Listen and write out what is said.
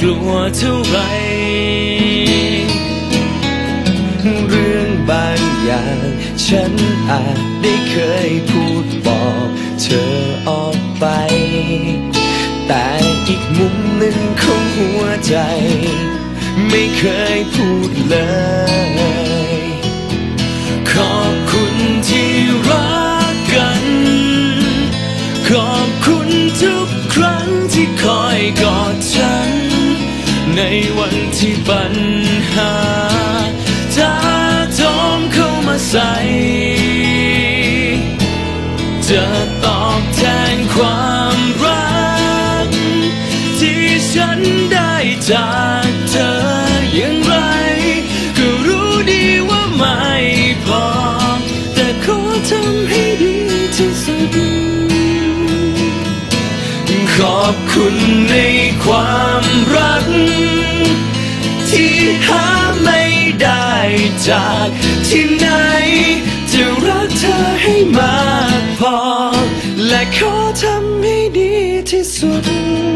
กลัวเท่าไหรเรื่องบางอย่าง ฉันอาจได้เคยพูดบอกเธอออกไป แต่อีกมุมหนึ่งของหัวใจ ไม่เคยพูดเลย ขอบคุณที่รักกัน ขอบคุณทุกครั้งที่คอยกอด ในวันที่ปัญหาท้าโถมเข้ามาใส่จะตอบแทนความรัก ที่ฉันได้จากเธออย่างไร ก็รู้ดีว่าไม่พอ แต่ขอทำให้ดีที่สุด ขอบคุณในความรัก ที่หาไม่ได้จากที่ไหน จะรักเธอให้มากพอ และขอทำให้ดีที่สุด